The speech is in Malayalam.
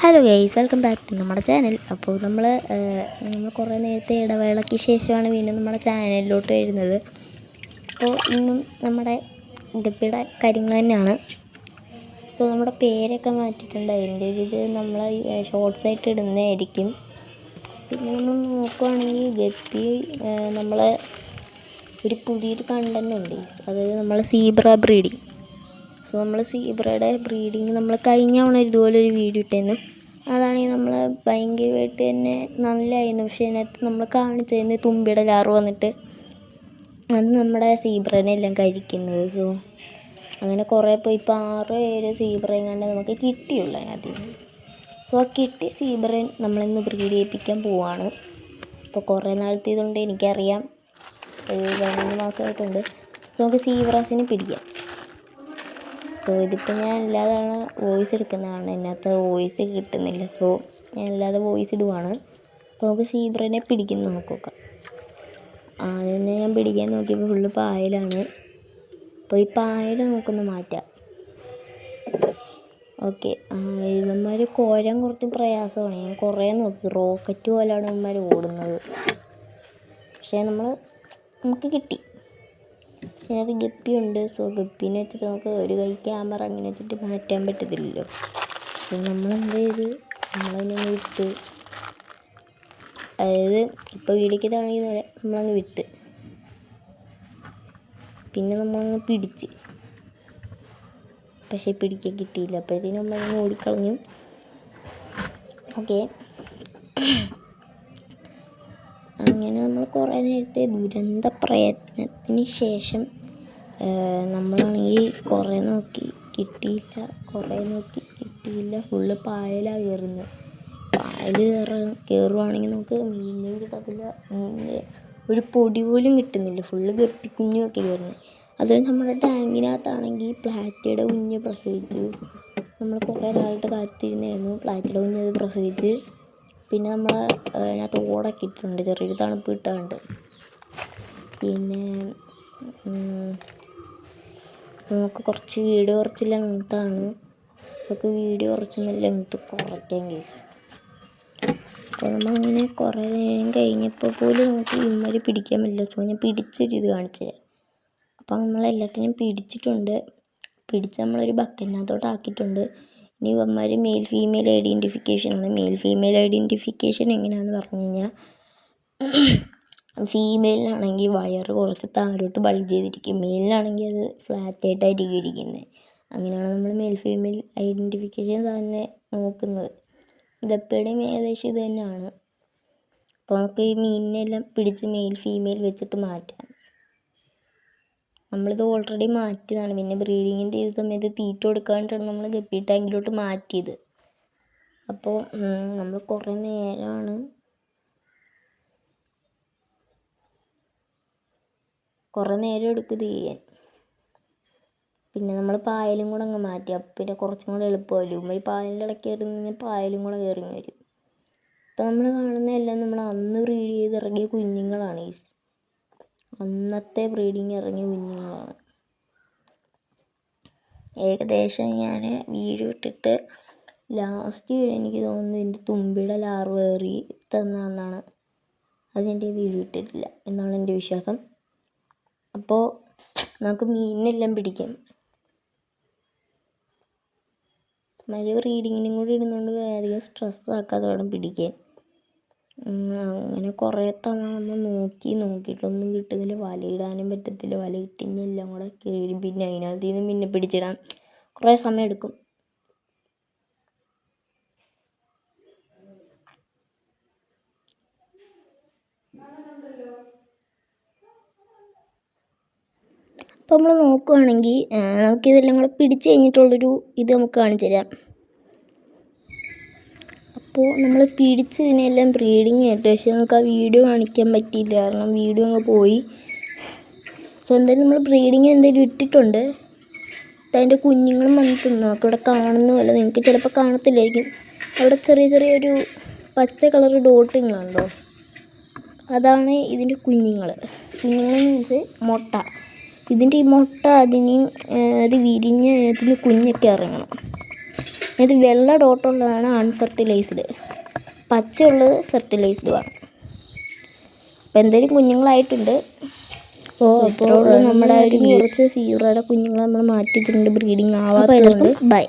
Hello guys welcome back to നമ്മുടെ ചാനൽ അപ്പോൾ നമ്മൾ നമ്മൾ കുറേ നേരത്തെ ഇടവേളയ്ക്ക് ശേഷമാണ് വീണ്ടും നമ്മുടെ ചാനലിലോട്ട് വരുന്നത്. അപ്പോൾ ഇന്നും നമ്മുടെ ഗപ്പിയുടെ കാര്യങ്ങൾ തന്നെയാണ്. സോ നമ്മുടെ പേരൊക്കെ മാറ്റിയിട്ടുണ്ട്. അതിന്റെ ഒരു ഇത് നമ്മൾ ഷോർട്സ് ആയിട്ട് ഇടുന്നതായിരിക്കും. പിന്നെ നമ്മൾ നോക്കുവാണെങ്കിൽ ഗപ്പി നമ്മൾ ഒരു പുതിയൊരു കണ്ടന്റ് ഉണ്ട്. അതായത് നമ്മൾ സീബ്ര ബ്രീഡിങ്. സോ നമ്മൾ സീബ്രയുടെ ബ്രീഡിങ് നമ്മൾ കഴിഞ്ഞ തവണ ഇതുപോലെ ഒരു വീഡിയോ ഇട്ടായിരുന്നു അതാണെങ്കിൽ നമ്മൾ ഭയങ്കരമായിട്ട് തന്നെ നല്ലതായിരുന്നു പക്ഷേ അതിനകത്ത് നമ്മൾ കാണിച്ചതിന് തുമ്പിയുടെ ലാറ് വന്നിട്ട് അത് നമ്മുടെ സീബ്രനെ എല്ലാം കഴിക്കുന്നത്. സോ അങ്ങനെ കുറേ പോയി. ഇപ്പോൾ ആറ് പേര് സീബ്രയും കണ്ട് നമുക്ക് കിട്ടിയുള്ളൂ അതിനകത്ത്. സോ ആ കിട്ടിയ സീബ്രൻ നമ്മളിന്ന് ബ്രീഡ് ചെയ്യിപ്പിക്കാൻ പോവാണ്. ഇപ്പോൾ കുറേ നാളത്തെ എനിക്കറിയാം. ഒരു രണ്ട് മാസമായിട്ടുണ്ട് സോ നമുക്ക് സീബ്രാസിനെ പിടിക്കാം. സോ ഇതിപ്പോൾ ഞാൻ അല്ലാതാണ് വോയിസ് എടുക്കുന്നതാണ് അതിനകത്ത് വോയിസ് കിട്ടുന്നില്ല. സോ ഞാൻ അല്ലാതെ വോയിസ് ഇടുവാണ്. അപ്പോൾ നമുക്ക് സീബ്രനെ പിടിക്കുന്ന നോക്കാം. ആദ്യം ഞാൻ പിടിക്കാൻ നോക്കിയപ്പോൾ ഫുള്ള് പായലാണ്. അപ്പോൾ ഈ പായൽ നമുക്കൊന്ന് മാറ്റാം. ഓക്കെ ഇവന്മാർ കോരാൻ കുറച്ച് പ്രയാസമാണ്. ഞാൻ കുറേ നോക്കി. റോക്കറ്റ് പോലെയാണ് ഇവന്മാർ ഓടുന്നത്. പക്ഷേ നമ്മൾ നമുക്ക് കിട്ടി. അതിനകത്ത് ഗപ്പിയുണ്ട്. സോ ഗപ്പിനെ വെച്ചിട്ട് നമുക്ക് ഒരു കൈ ക്യാമറ അങ്ങനെ വെച്ചിട്ട് മാറ്റാൻ പറ്റത്തില്ലല്ലോ. അപ്പോൾ നമ്മൾ എന്ത് ചെയ്ത്? നമ്മളതിനെ വിട്ട്. അതായത് ഇപ്പോൾ വീടിക്കതാണെങ്കിൽ നമ്മളങ്ങ് വിട്ട്. പിന്നെ നമ്മളങ്ങ് പിടിച്ച്. പക്ഷേ പിടിക്കാൻ കിട്ടിയില്ല. അപ്പോഴത്തേനും നമ്മളങ്ങ് ഓടിക്കളഞ്ഞു. ഓക്കെ അങ്ങനെ നമ്മൾ കുറേ നേരത്തെ ദുരന്ത പ്രയത്നത്തിന് ശേഷം നമ്മളാണെങ്കിൽ കുറേ നോക്കി കിട്ടിയില്ല കുറേ നോക്കി കിട്ടിയില്ല. ഫുള്ള് പായലാണ് കയറുന്നത് പായൽ കയറ കയറുവാണെങ്കിൽ നമുക്ക് മീനും കിട്ടത്തില്ല. മീനിന്റെ ഒരു പൊടി പോലും കിട്ടുന്നില്ല. ഫുള്ള് ഗപ്പിക്കുഞ്ഞുമൊക്കെ കയറുന്നത് അതുപോലെ നമ്മുടെ ടാങ്കിനകത്താണെങ്കിൽ പ്ലാറ്റയുടെ കുഞ്ഞ് പ്രസവിച്ചു. നമ്മൾ കുറേ നാളായിട്ട് കാത്തിരുന്നായിരുന്നു. പ്ലാറ്റയുടെ കുഞ്ഞ് അത് പ്രസവിച്ച് പിന്നെ നമ്മൾ അതിനകത്ത് ഓടൊക്കെ ഇട്ടിട്ടുണ്ട്. ചെറിയൊരു തണുപ്പ് കിട്ടാണ്ട്. പിന്നെ നമുക്ക് കുറച്ച് വീഡിയോ കുറച്ച് ലെങ്ത്താണ് നമുക്ക് വീഡിയോ കുറച്ചൊന്ന് ലെങ്ത്ത് കുറയ്ക്കാം കേസ് അപ്പോൾ നമ്മളങ്ങനെ കുറേ നേരം കഴിഞ്ഞപ്പോൾ പോലും നമുക്ക് ഇമ്മര് പിടിക്കാൻ പറ്റില്ല. സോ ഞാൻ പിടിച്ചൊരു ഇത് കാണിച്ചു തരാം. അപ്പോൾ നമ്മളെല്ലാത്തിനും പിടിച്ചിട്ടുണ്ട്. പിടിച്ച് നമ്മളൊരു ബക്കറ്റിനകത്തോട്ട് ആക്കിയിട്ടുണ്ട്. ഇനി ഇവന്മാർ മെയിൽ ഫീമെയിൽ ഐഡന്റിഫിക്കേഷനാണ് മെയിൽ ഫീമെയിൽ ഐഡന്റിഫിക്കേഷൻ എങ്ങനെയാണെന്ന് പറഞ്ഞു കഴിഞ്ഞാൽ ഫീമെയിലിനാണെങ്കിൽ വയറ് കുറച്ച് താഴോട്ട് ബൾജ് ചെയ്തിരിക്കും. മെയിലിനാണെങ്കിൽ അത് ഫ്ലാറ്റായിട്ടായിരിക്കും ഇരിക്കുന്നത്. അങ്ങനെയാണ് നമ്മൾ മെയിൽ ഫീമെയിൽ ഐഡന്റിഫിക്കേഷൻ തന്നെ നോക്കുന്നത്. ഗപ്പിയുടെയും ഏകദേശം ഇത് തന്നെയാണ്. അപ്പോൾ നമുക്ക് ഈ മീനിനെല്ലാം പിടിച്ച് മെയിൽ ഫീമെയിൽ വെച്ചിട്ട് മാറ്റാം. നമ്മളിത് ഓൾറെഡി മാറ്റിയതാണ്. പിന്നെ ബ്രീഡിങ്ങിന്റെ ഈ സമയത്ത് തീറ്റ കൊടുക്കാണ്ടാണ് നമ്മൾ ഗപ്പി ടാങ്കിലോട്ട് മാറ്റിയത്. അപ്പോൾ നമ്മൾ കുറേ നേരമാണ് കുറേ നേരം എടുക്കും ഇത് ചെയ്യാൻ. പിന്നെ നമ്മൾ പായലും കൂടെ അങ്ങ് മാറ്റി. അപ്പം പിന്നെ കുറച്ചും കൂടെ എളുപ്പമായിരിക്കും ഒരു പായലിന്റെ ഇടയ്ക്ക് കയറി പായലും കൂടെ കയറി വരും. ഇപ്പം നമ്മൾ കാണുന്നതെല്ലാം നമ്മൾ അന്ന് ബ്രീഡ് ചെയ്ത് ഇറങ്ങിയ കുഞ്ഞുങ്ങളാണ് ഈ അന്നത്തെ ബ്രീഡിങ് ഇറങ്ങിയ കുഞ്ഞുങ്ങളാണ്. ഏകദേശം ഞാൻ വീഡിയോ ഇട്ടിട്ട് ലാസ്റ്റ് എനിക്ക് തോന്നുന്നു ഇതിന്റെ തുമ്പിയുടെ ലാർവ ഏറി തന്നാന്നാണ് അതിന്റെ വീഡിയോ ഇട്ടിട്ടില്ല എന്നാണ് എന്റെ വിശ്വാസം. അപ്പോൾ നമുക്ക് മീനിനെല്ലാം പിടിക്കാം. മഴ റീഡിങ്ങിനും കൂടി ഇടുന്നതുകൊണ്ട് അധികം സ്ട്രെസ് ആക്കാതെ വേണം പിടിക്കാൻ. അങ്ങനെ കുറേ തവണ നമ്മൾ നോക്കി നോക്കിയിട്ടൊന്നും കിട്ടുന്നില്ല. വലയിടാനും പറ്റത്തില്ല. വല ഇട്ടിഞ്ഞെല്ലാം കൂടെ കീറി പിന്നെ അതിനകത്ത് നിന്ന് പിന്നെ പിടിച്ചിടാൻ കുറേ സമയം എടുക്കും. അപ്പോൾ നമ്മൾ നോക്കുകയാണെങ്കിൽ നമുക്കിതെല്ലാം കൂടെ പിടിച്ച് കഴിഞ്ഞിട്ടുള്ളൊരു ഇത് നമുക്ക് കാണിച്ചു തരാം. അപ്പോൾ നമ്മൾ പിടിച്ചതിനെല്ലാം ബ്രീഡിങ് ആയിട്ട് പക്ഷേ നമുക്ക് ആ വീഡിയോ കാണിക്കാൻ പറ്റിയില്ല. കാരണം വീഡിയോ അങ്ങ് പോയി. സോ എന്തായാലും നമ്മൾ ബ്രീഡിങ് എന്തായാലും ഇട്ടിട്ടുണ്ട്. അതിന്റെ കുഞ്ഞുങ്ങളും വന്നിട്ടുണ്ട്. നമുക്ക് ഇവിടെ കാണുന്ന നിങ്ങൾക്ക് ചിലപ്പോൾ കാണത്തില്ലായിരിക്കും. അവിടെ ചെറിയ ചെറിയൊരു പച്ച കളർ ഡോട്ടിങ്ങളുണ്ടോ അതാണ് ഇതിന്റെ കുഞ്ഞുങ്ങൾ കുഞ്ഞുങ്ങൾ മീൻസ് മുട്ട. ഇതിന്റെ ഈ മുട്ട അതിന് അത് വിരിഞ്ഞ് അതിന് കുഞ്ഞൊക്കെ ഇറങ്ങണം. ഇത് വെള്ള ഡോട്ടുള്ളതാണ് അൺഫെർട്ടിലൈസ്ഡ്. പച്ചയുള്ളത് ഫെർട്ടിലൈസ്ഡുമാണ് അപ്പോൾ എന്തായാലും കുഞ്ഞുങ്ങളായിട്ടുണ്ട്. ഓ അപ്പോൾ നമ്മുടെ ഒരു കുറച്ച് സീറോയുടെ കുഞ്ഞുങ്ങളെ നമ്മൾ മാറ്റിയിട്ടുണ്ട്. ബ്രീഡിങ് ആവാത്തതുകൊണ്ട്. ബൈ.